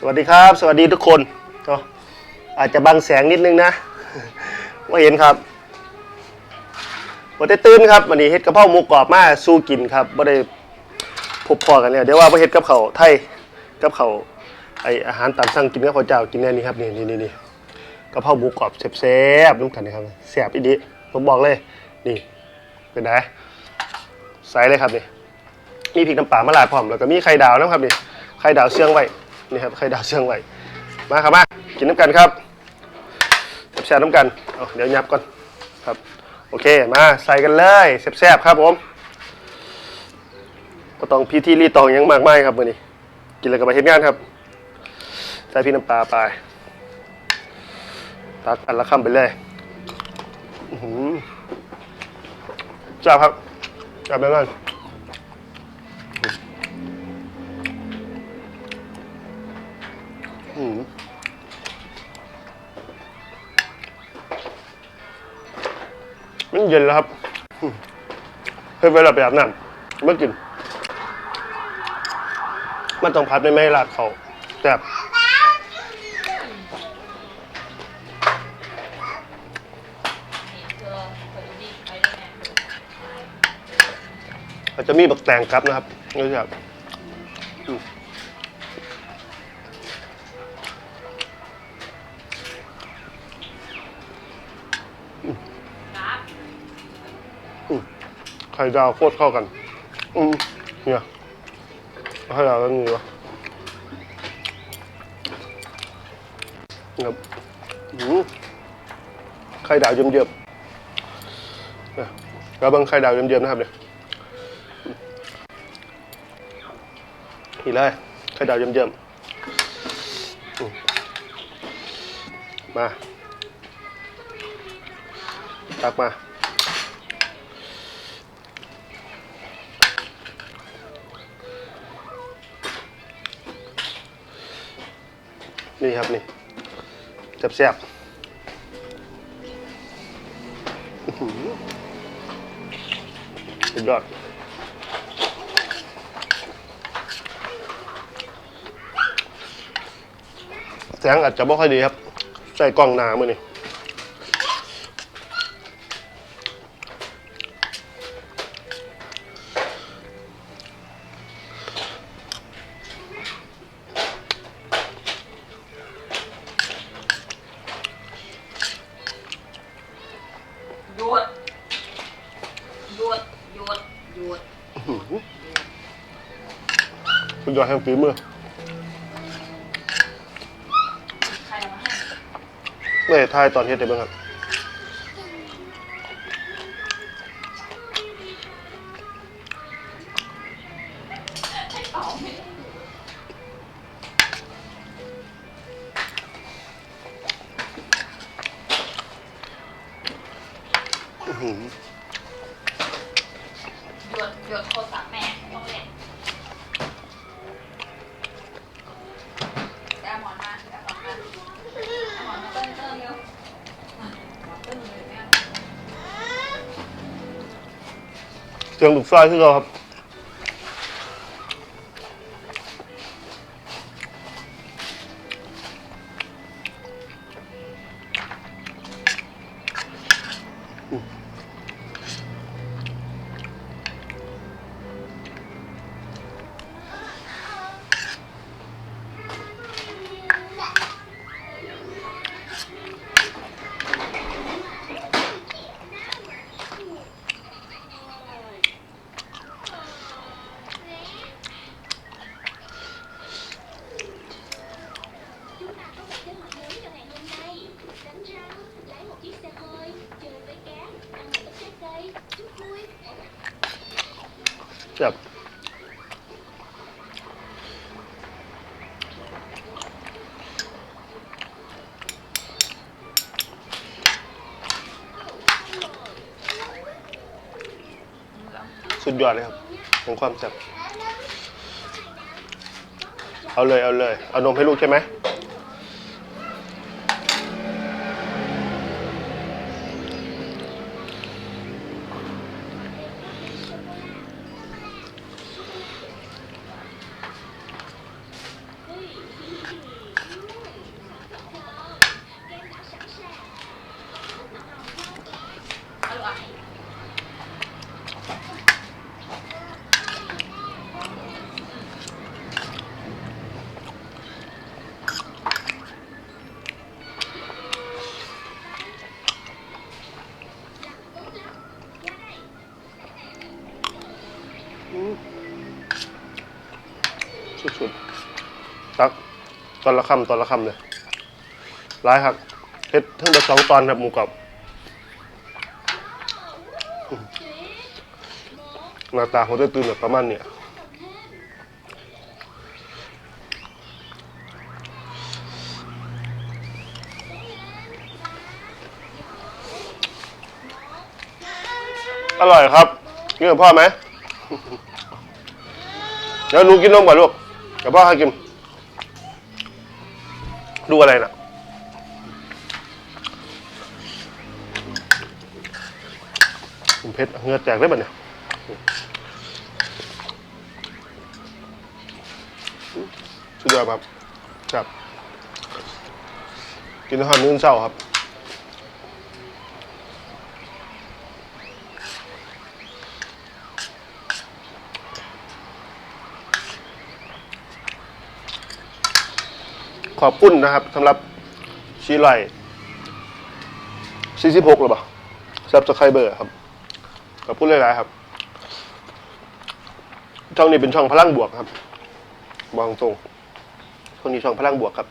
สวัสดีครับ สวัสดีทุกคนเนาะอาจจะบังแสงนิดนึงนะว่าเห็นครับวันได้ตื่นครับวันนี้เฮ็ดกระเพราหมูกรอบมาสู้กินครับบ่ได้พบพอกันเนี่ยเดี๋ยวว่าบ่เฮ็ดกับเขาไทยกับเขาไออาหารตามสั่งกินกับข้าวเจ้ากินแน่นี่ครับนี่นี่นี่นี่กะเพราหมูกรอบแซ่บๆน้ำกันนะครับแซ่บอีดีผมบอกเลย นี่เป็นไงใส่เลยครับนี่มีพริกน้ำปลามาลาดพร้อมแล้วก็มีไข่ดาวนะครับนี่ไข่ดาวเชื่องไว้ นี่ครับไข่ดาวเชื่องไว้มาครับมากินน้ำกันครับแซ่บๆน้ำกันเอาเดี๋ยวยับก่อนครับโอเคมาใส่กันเลยแซ่บๆครับผมก็ต้องพิธีรีตองยังมากมายครับมื้อนี้ กินแล้วก็ไปเฮ็ดงานครับ ใส่พริกน้ำปลาไปตักอันละคำไปเลยอื้อหือจ้าครับจ้าบไปเลย เย็นแล้วครับเพื่อเวลาไปอาบน้ำเมื่อกินมันต้องพัดไม่ไม่ให้ลาดเขาแต่บอาจจะมีบักแตงครับนะครับนี่ครับ ไข่ดาวโคตรเข้ากัน อืมเนี่ยไข่ดาวแล้วนี่วะครับอืมไข่ดาวเยิ้มๆเนี่ยแล้วบางไข่ดาวเยิ้มๆนะครับเนี่ยนี่เลยไข่ดาวเยิ้มๆอืมมาตักมา นี่ครับนี่แซ่บๆอื้อหือสุดยอดแสงอาจจะไม่ค่อยดีครับ ใส่กล้องหนามือนี่ ยอดแห่งฝีมือใครเอามาให้ไม่ได้ทายตอนเฮ็ดได้บ้างครับเอาไม่อื้อหือหยุดหยุดโทรศัพท์แม่ เสียงลูกซอยคือเราครับ แซ่บสุดยอดเลยครับของความแซ่บเอาเลยเอาเลย เอานมให้ลูกใช่ไหม สุดๆ ตักตอนละคำตอนละคำเลยร้ายครับเฮ็ดทั้งหมดสองตอนครับหมูกรอบหน้าตาของตัวตื่นแบบประมาณเนี้ยอร่อยครับกินกับพ่อไหม เดี๋ยวหนูกินนมก่อนลูก ดี๋ยวพ่อให้กิน ดูอะไรน่ะคุณเพชรเงือแตกได้ป่ะเนี่ยสุดยอดครับครับ กินอาหารมื้อเช้าครับ ขอบคุณนะครับสำหรับชีไล46หรือเปล่าซับสไครเบอร์ครับ ขอบคุณหลายๆครับ ช่องนี้เป็นช่องพลังบวกครับ มองตรงช่องนี้ช่องพลังบวกครับ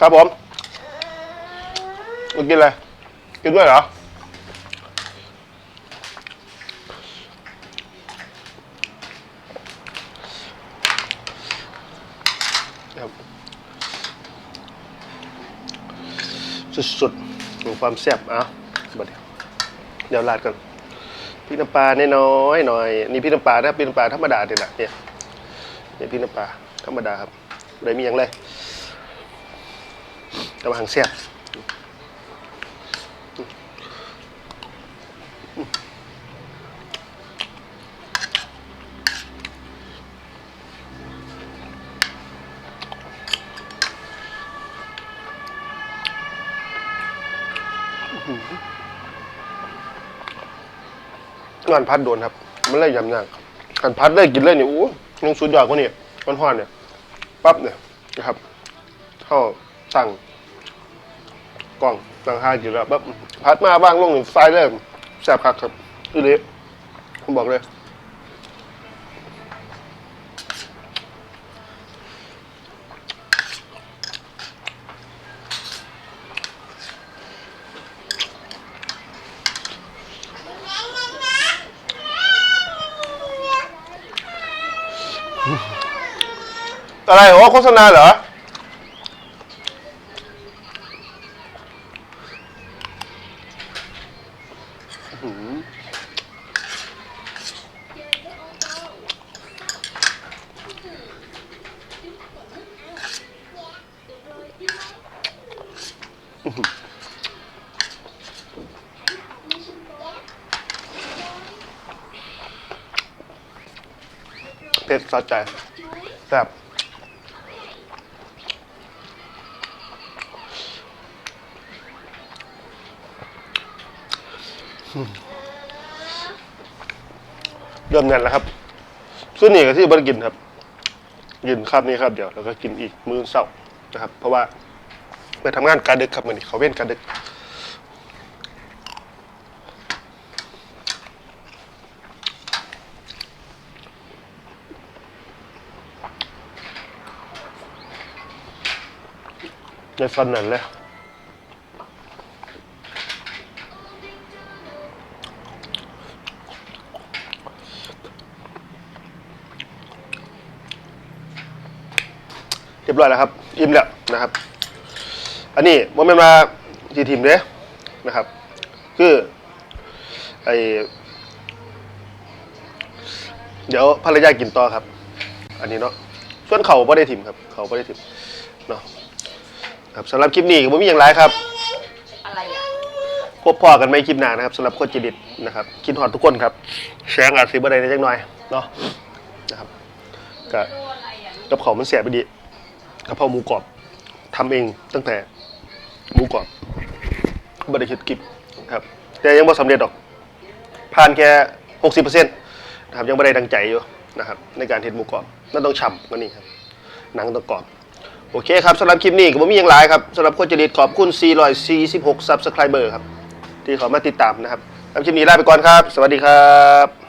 ครับผมมากินอะไร กินด้วยเหรอ สุดๆของความแซ่บอะบัดเดี๋ยวเดี๋ยวลาดกันพริกน้ำปลาน้อยหน่อยนี่พริกน้ำปลาถ้าพริกน้ำปลาธรรมดาเนี่ยนะเนี่ยเนี่ยพริกน้ำปลาธรรมดาครับอะไรมีอย่างไร กำลังเสียบงานพัดโดนครับ มันเลยยำยากการพัดเลยกินเลยเนี่ยโอ้ยังสุดยอดกว่านี่มันห่อนๆเนี่ยปั๊บเนี่ยนะครับเข้าสั่ง กล่องสั่งห้ากินแล้วปั๊บพัดมาบ้างลงหนึ่งไฟเลยแซ่บคักครับอือเละผมบอกเลยอะไรโอ้โฆษณาเหรอ เผ็ดสะใจแซ่บ เริ่มแน่นแล้วครับส่วนนี้ก็ที่บริกินครับ กินครับนี้ครับเดี๋ยวแล้วก็กินอีกมื้อเช้านะครับ เพราะว่าไปทำงานการดึกครับมันนี้เขาเว้นการดึกในฟันนั่นเลย รียบร้อยแล้วครับ อิ่มแล้วนะครับ อันนี้โมเมนต์มาทีทีมเด้นะครับ คือไอเดี๋ยวภรรยากินต่อครับ อันนี้เนาะส่วนเขาไม่ได้ทิมครับ เขาไม่ได้ทิมเนาะครับสำหรับคลิปนี้ก็บ่มีอย่างไรครับ อะไรอะโฆบพอกันไม่คลิปหน้านะครับสำหรับโคจิดิตนะครับ คิดฮอดทุกคนครับแชร์อาจสิบ่ได้ในจักหน่อยเนาะนะครับก็โดนอะไรอะกับเขาวมันเสียไปดี กะเพราหมูกรอบทำเองตั้งแต่หมูกรอบบริคิดกิบครับ แต่ยังบ่สำเร็จหรอก ผ่านแค่หกสิบเปอร์เซ็นต์นะครับยังไม่ได้ดังใจอยู่นะครับ ในการเห็ดหมูกรอบนั่นต้องฉ่ำกว่านี้ครับ หนังต้องกรอบ โอเคครับสำหรับคลิปนี้ก็บ่มีอย่างไรครับสำหรับคนจริตขอบคุณ 446 Subscriber ครับ ที่เขามาติดตามนะครับคลิปนี้ลาไปก่อนครับ สวัสดีครับ